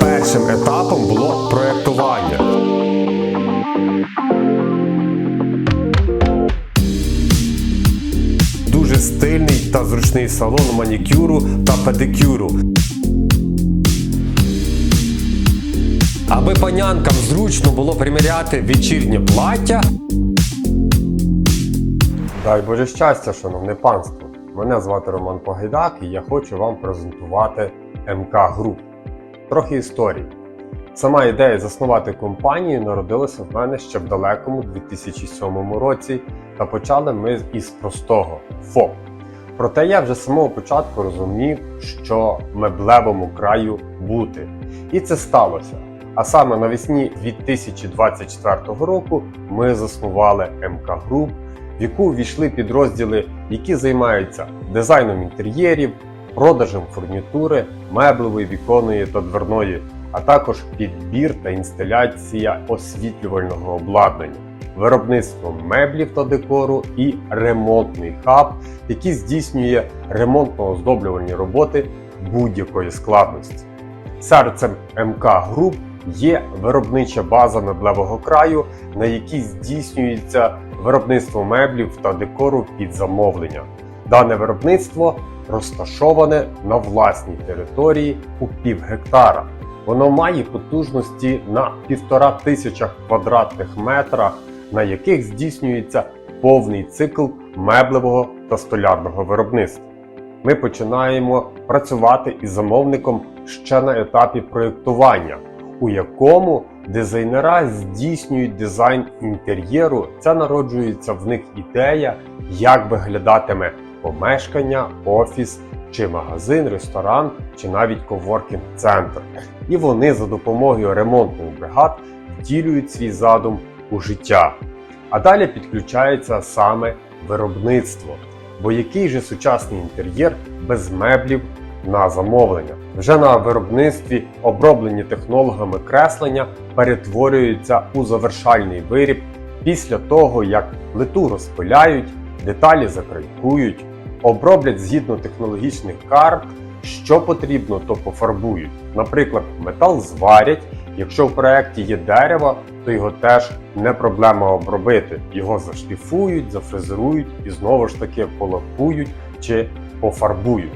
Першим етапом було проєктування. Дуже стильний та зручний салон манікюру та педикюру. Аби панянкам зручно було приміряти вечірнє плаття. Дай Боже щастя, шановне панство! Мене звати Роман Погайдак і я хочу вам презентувати МК Груп. Трохи історії. Сама ідея заснувати компанію народилася в мене ще в далекому 2007 році, та почали ми із простого ФОП. Проте я вже з самого початку розумів, що меблевому краю бути. І це сталося. А саме навесні 2024 року ми заснували МК Груп, в яку ввійшли підрозділи, які займаються дизайном інтер'єрів, продажем фурнітури, меблевої, віконної та дверної, а також підбір та інсталяція освітлювального обладнання, виробництво меблів та декору і ремонтний хаб, який здійснює ремонтно-оздоблювальні роботи будь-якої складності. Серцем МК Груп є виробнича база меблевого краю, на якій здійснюється виробництво меблів та декору під замовлення. Дане виробництво розташоване на власній території у пів гектара. Воно має потужності на півтора тисяча квадратних метрах, на яких здійснюється повний цикл меблевого та столярного виробництва. Ми починаємо працювати із замовником ще на етапі проєктування, у якому дизайнера здійснюють дизайн інтер'єру. Це народжується в них ідея, як виглядатиме помешкання, офіс чи магазин, ресторан, чи навіть коворкінг-центр. І вони за допомогою ремонтних бригад втілюють свій задум у життя. А далі підключається саме виробництво. Бо який же сучасний інтер'єр без меблів на замовлення? Вже на виробництві оброблені технологами креслення перетворюються у завершальний виріб після того, як плиту розпиляють, деталі закрайкують, оброблять згідно технологічних карт, що потрібно, то пофарбують. Наприклад, метал зварять. Якщо в проєкті є дерево, то його теж не проблема обробити. Його зашліфують, зафрезерують і знову ж таки полакують чи пофарбують.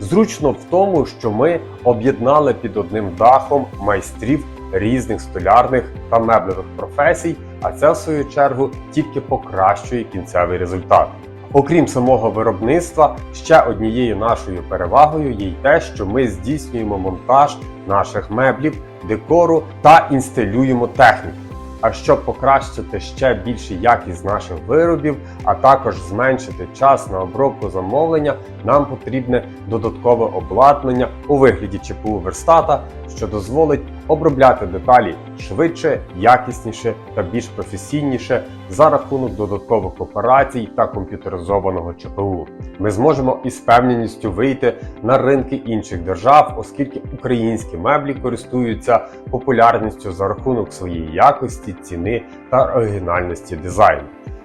Зручно в тому, що ми об'єднали під одним дахом майстрів різних столярних та меблевих професій, а це в свою чергу тільки покращує кінцевий результат. Окрім самого виробництва, ще однією нашою перевагою є й те, що ми здійснюємо монтаж наших меблів, декору та інсталюємо техніку. А щоб покращити ще більше якість наших виробів, а також зменшити час на обробку замовлення, нам потрібне додаткове обладнання у вигляді ЧПУ верстата, що дозволить обробляти деталі швидше, якісніше та більш професійніше за рахунок додаткових операцій та комп'ютеризованого ЧПУ. Ми зможемо із впевненістю вийти на ринки інших держав, оскільки українські меблі користуються популярністю за рахунок своєї якості, ціни та оригінальності дизайну.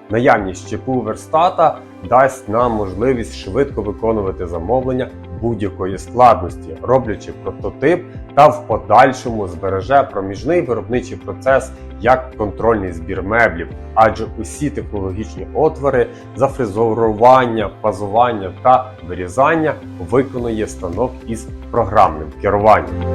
Наявність ЧПУ верстата дасть нам можливість швидко виконувати замовлення будь-якої складності, роблячи прототип та в подальшому збереже проміжний виробничий процес як контрольний збір меблів, адже усі технологічні отвори, зафрезерування, пазування та вирізання виконує станок із програмним керуванням.